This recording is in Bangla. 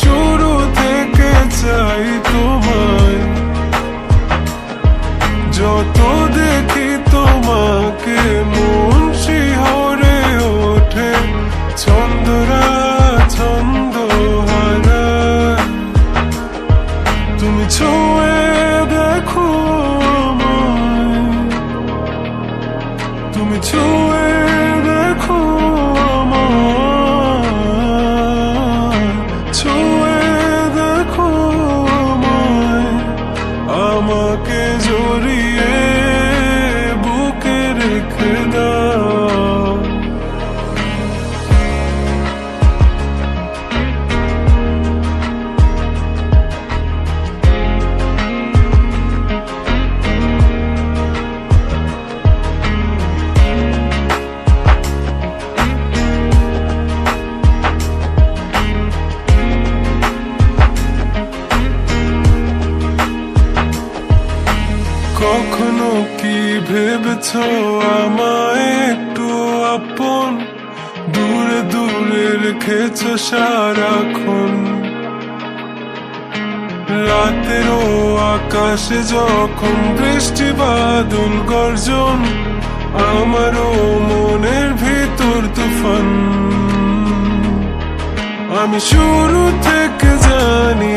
শুরু থেকে চাই তোমায়। যত দেখি তোমাকে মন শিহরে ওঠে, ছন্দরা ছন্দ হারায় তুমি ছুঁয়ে কখনো কি ভেবেছ আমায় একটু আপন? দূরে দূরে রেখেছ সারাক্ষণ। রাতেরও আকাশে যখন বৃষ্টি বাদল গর্জন, আমারও মনের ভিতর তুফান। আমি শুরু থেকে জানি